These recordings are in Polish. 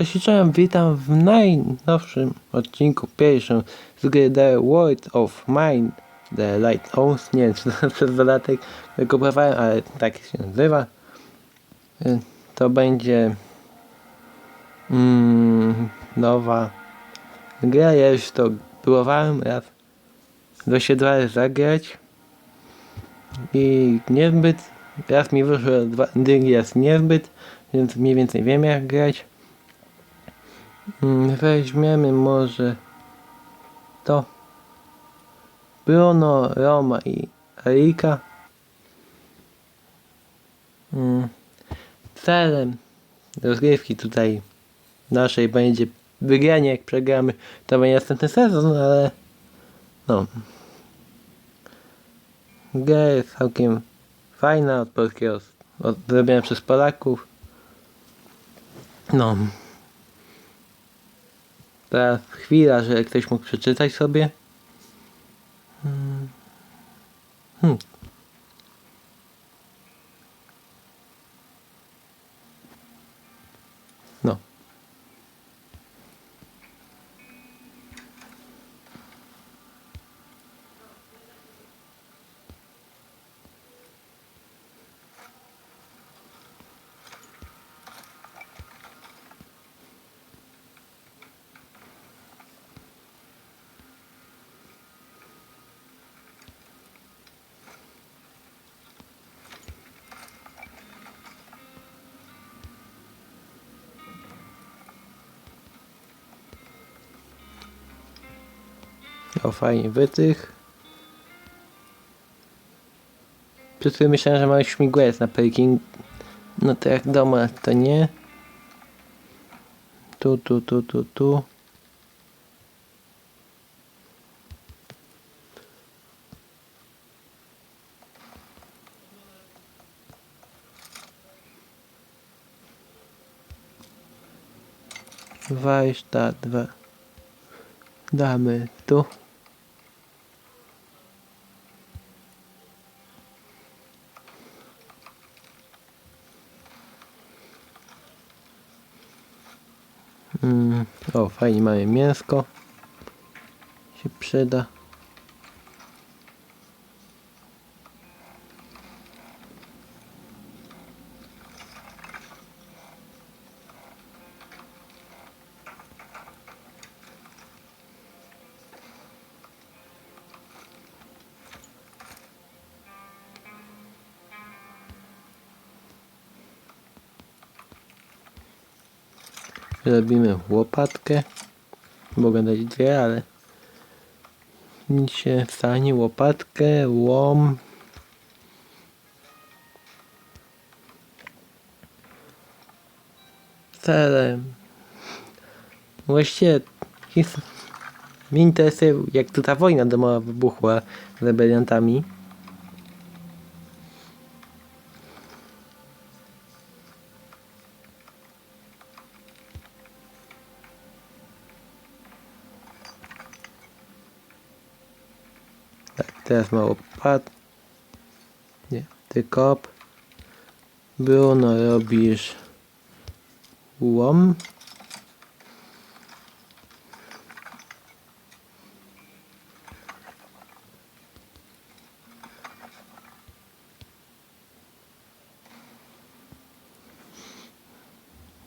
Cześć, witam w najnowszym odcinku, pierwszym z gry The World of Mine, The Lighthouse, nie wiem czy to przez dodatek wykupowałem, ale tak się nazywa. Y, To będzie mm, nowa gra, ja już to próbowałem raz, do się dwa razy zagrać i niezbyt, raz mi wyszło, drugi raz niezbyt, więc mniej więcej wiem jak grać. Mm, Weźmiemy może to Bruno, Roma i Erika. Mm, Celem rozgrywki tutaj naszej będzie wygranie, jak przegramy, to będzie następny sezon, ale no. Gra jest całkiem fajna od polskiego, od, zrobiona przez Polaków. No. Teraz chwila, że ktoś mógł przeczytać sobie. Hmm. O, fajnie wytych. Przed chwilą myślałem, że mały śmigłowiec na Peking. No to jak doma, to nie. Tu, tu, tu, tu, tu. Warsztat dwa. Damy tu. Mm, o, fajnie mamy mięsko. Się przyda. Robimy łopatkę. Mogę dać dwie, ale nic się nie stanie. Łopatkę, łom. Celem. Właściwie mnie interesuje, jak tu ta wojna domowa wybuchła z rebeliantami. Tak, teraz ma łopat. Nie, ty kop. Bruno robisz łom.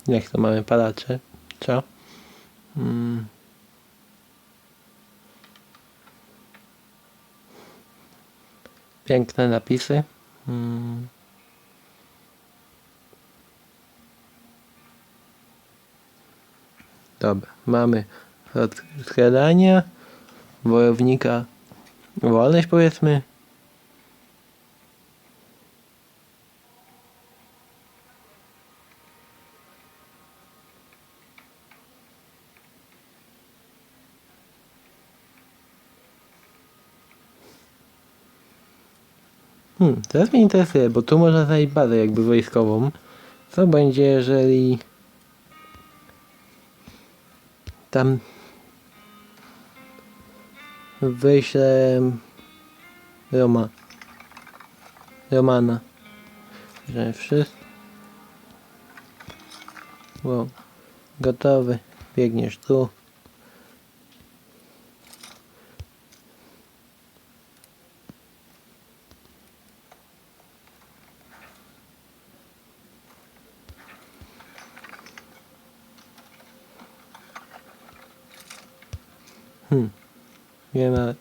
Jak to mamy palacze? Co? Mm. Piękne napisy. Mm. Dobra, mamy od skradania, wojownika, wolność powiedzmy. Teraz mnie interesuje, bo tu można znaleźć bazę jakby wojskową. Co będzie, jeżeli tam wyślę Roma. Romana. Że wszystko. Wow. Gotowy. Biegniesz tu. Hmm. Nie ma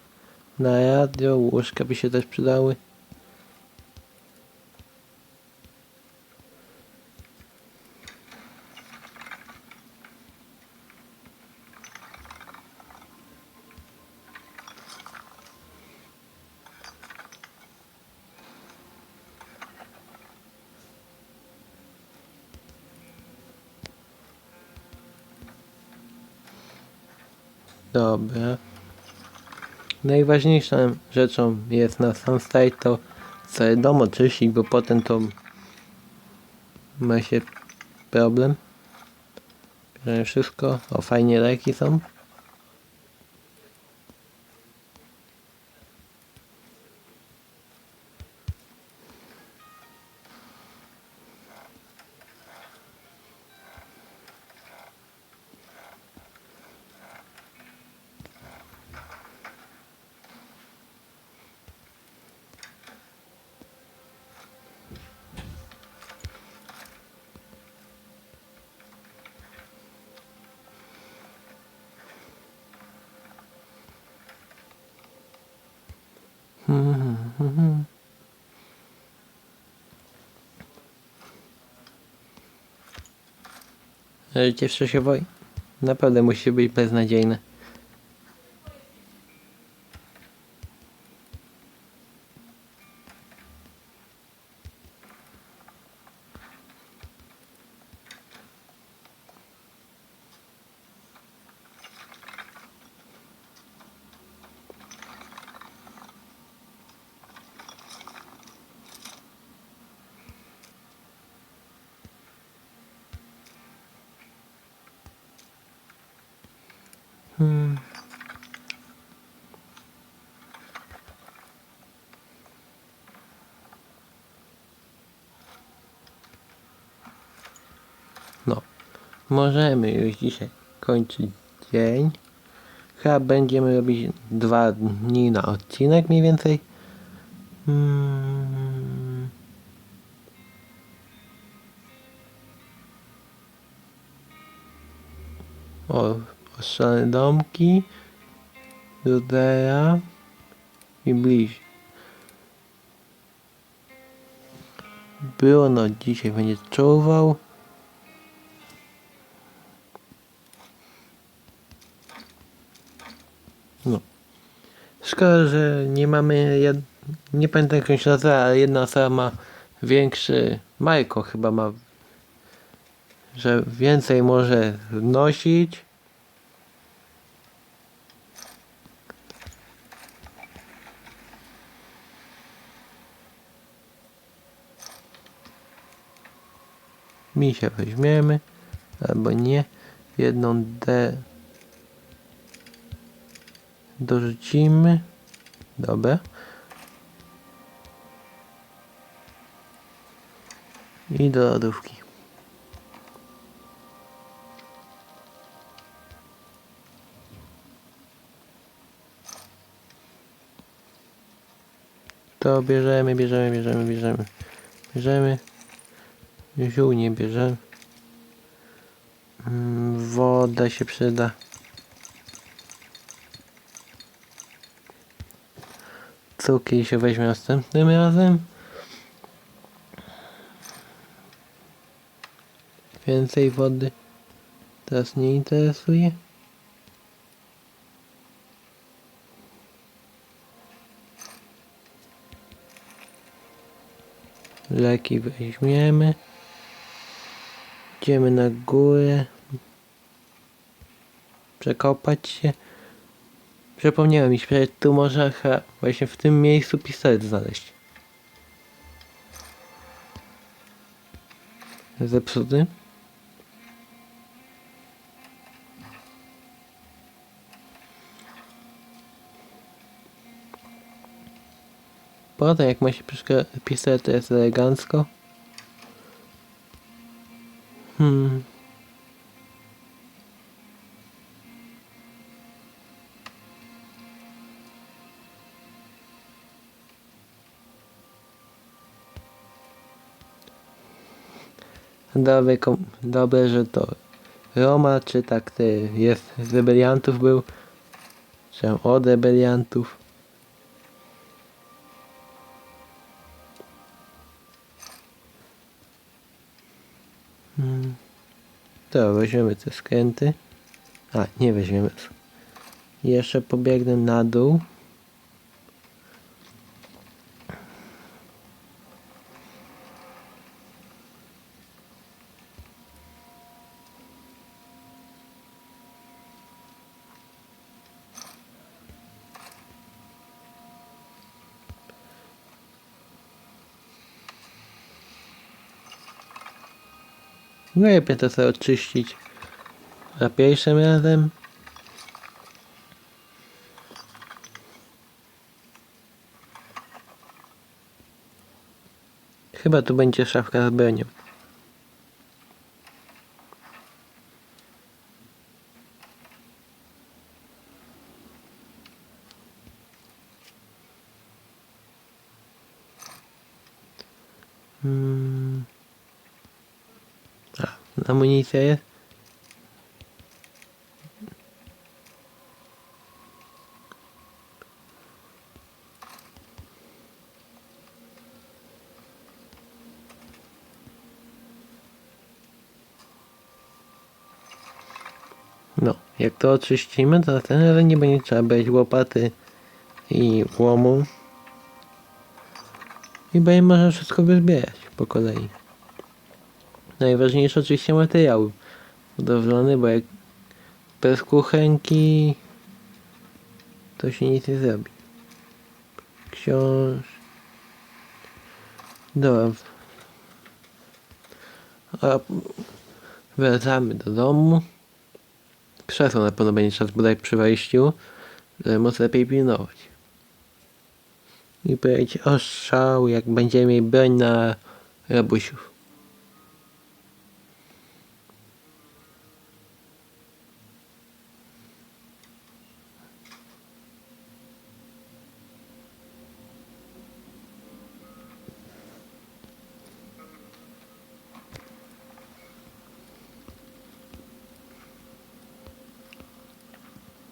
na łóżka by się też przydały. Dobra. Najważniejszą rzeczą jest na staj to cały dom oczyścić, bo potem to ma się problem. Bierzemy wszystko. O, fajnie leki są. Życie w czasie wojny naprawdę musi być beznadziejne. Hmm. No, możemy już dzisiaj kończyć dzień. Chyba będziemy robić dwa dni na odcinek mniej więcej. Hmm. Oszczane domki, Rudera i bliź. Bruno dzisiaj będzie czuwał. No. Szkoda, że nie mamy. Jed... Nie pamiętam jak się nazywa, ale jedna osoba ma większy. Majko chyba ma. Że więcej może nosić. Misia weźmiemy, albo nie. Jedną D dorzucimy. Dobra. I do lodówki. To bierzemy, bierzemy, bierzemy, bierzemy. Bierzemy. Ziół nie bierze. Mm, Woda się przyda. Cukier się weźmie następnym razem. Więcej wody. Teraz nie interesuje. Leki weźmiemy. Idziemy na górę. Przekopać się. Przypomniałem mi, tu można właśnie w tym miejscu pistolet znaleźć. Zepsuty. Potem jak ma się pistolet to jest elegancko. Hmm. Dobry, dobre, że to Roma, czy tak ty jest z rebeliantów był, czy od rebeliantów. To weźmiemy te skręty. A, nie weźmiemy. Jeszcze pobiegnę na dół. Lepiej to sobie oczyścić. Za pierwszym razem. Chyba tu będzie szafka z bronią. Hmm. A, amunicja jest? No, jak to oczyścimy, to ten razem nie będzie trzeba brać łopaty i łomu. I będzie można wszystko wyzbierać po kolei. Najważniejsze oczywiście materiały budowlane, bo jak bez kuchenki to się nic nie zrobi. Książ... Dobra. A wracamy do domu. Krzesło na pewno będzie trzeba zbudać przy wejściu, żeby móc lepiej pilnować. I powiedzieć ostrzał, jak będziemy mieli broń na rabusiów.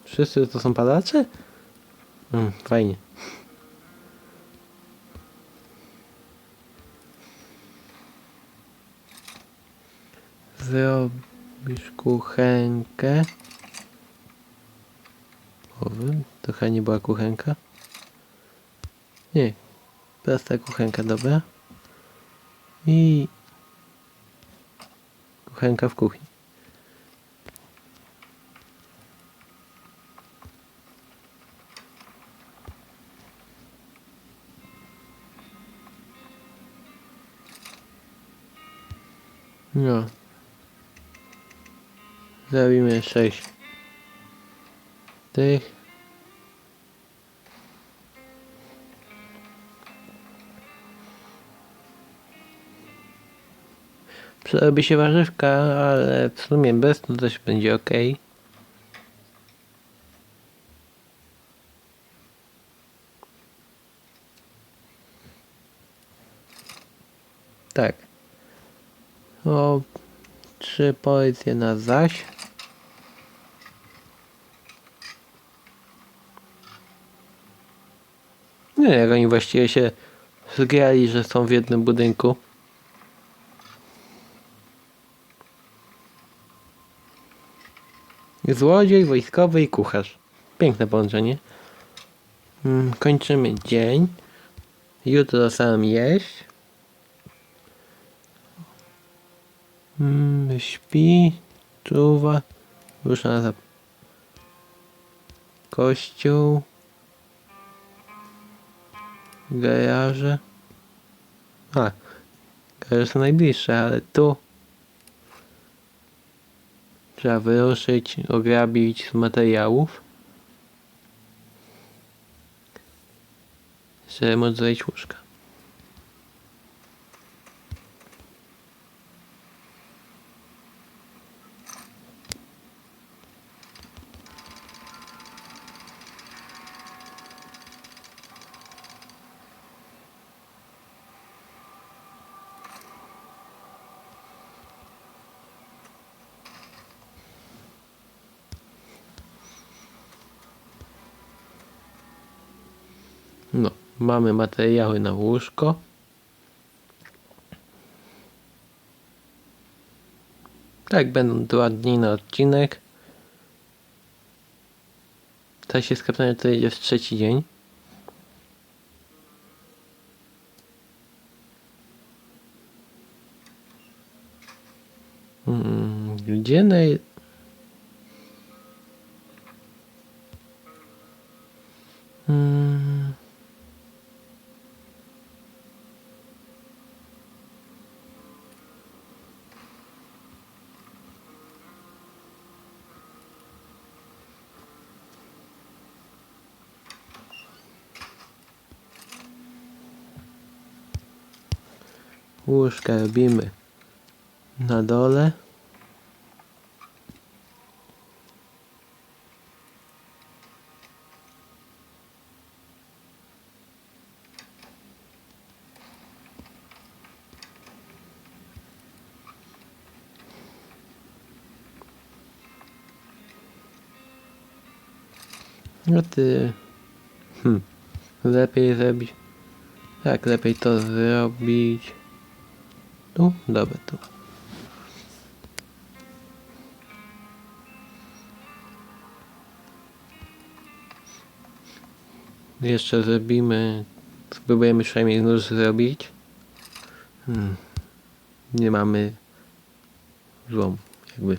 Wszyscy to są palacze? Mm, fajnie. Zrobisz kuchenkę. Owy, to chyba nie była kuchenka. Nie, prosta kuchenka, dobra. I kuchenka w kuchni. Zrobimy sześć tych. Przydałaby się warzywka, ale w sumie bez to też będzie ok. Tak. O, trzy poezje na zaś. Nie, jak oni właściwie się zgrali, że są w jednym budynku. Złodziej, wojskowy i kucharz. Piękne połączenie. Mm, Kończymy dzień. Jutro sam jeść. Mm, śpi, czuwa, rusza zap... kościół, garaże. A, garaże są najbliższe, ale tu trzeba wyruszyć, ograbić z materiałów, żeby móc zejść łóżka. No, mamy materiały na łóżko. Tak, będą dwa dni na odcinek. Ta się skapnąłem, to jedzie w trzeci dzień. Mm, Gdzie naj... Łóżka robimy na dole. No ty... Hm. Lepiej zrobić... Tak, lepiej to zrobić... Tu? Dobra, tu. Jeszcze zrobimy... Spróbujemy przynajmniej nóż zrobić. Hmm. Nie mamy... Złom, jakby.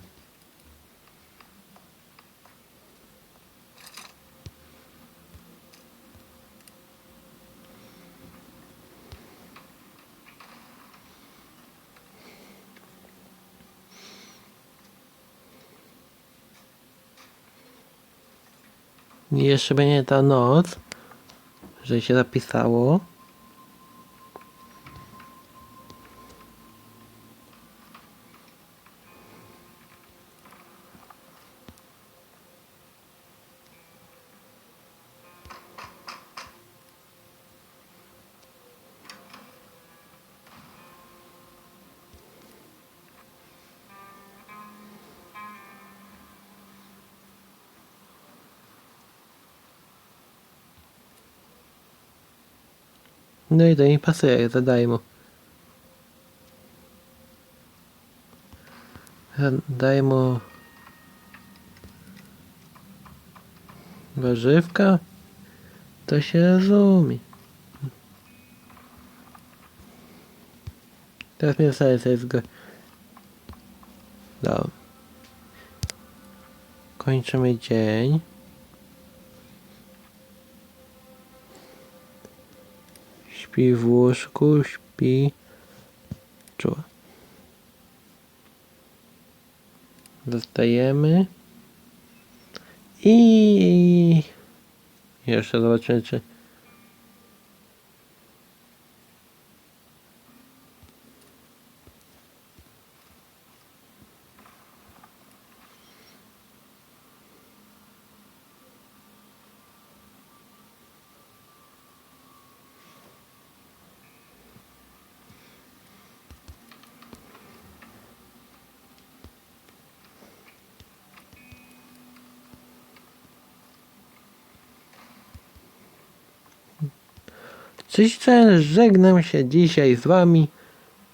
Jeszcze będzie ta noc, że się zapisało. No i to mi pasuje, zadaj mu. Daj mu warzywka, to się rozumie. Teraz mnie zostaje sobie zgo... Dobra. Kończymy dzień. Śpi w łóżku, śpi. Czuła. Zostajemy. I jeszcze zobaczymy, czy. Cześć, żegnam się dzisiaj z wami.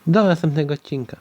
Do następnego odcinka.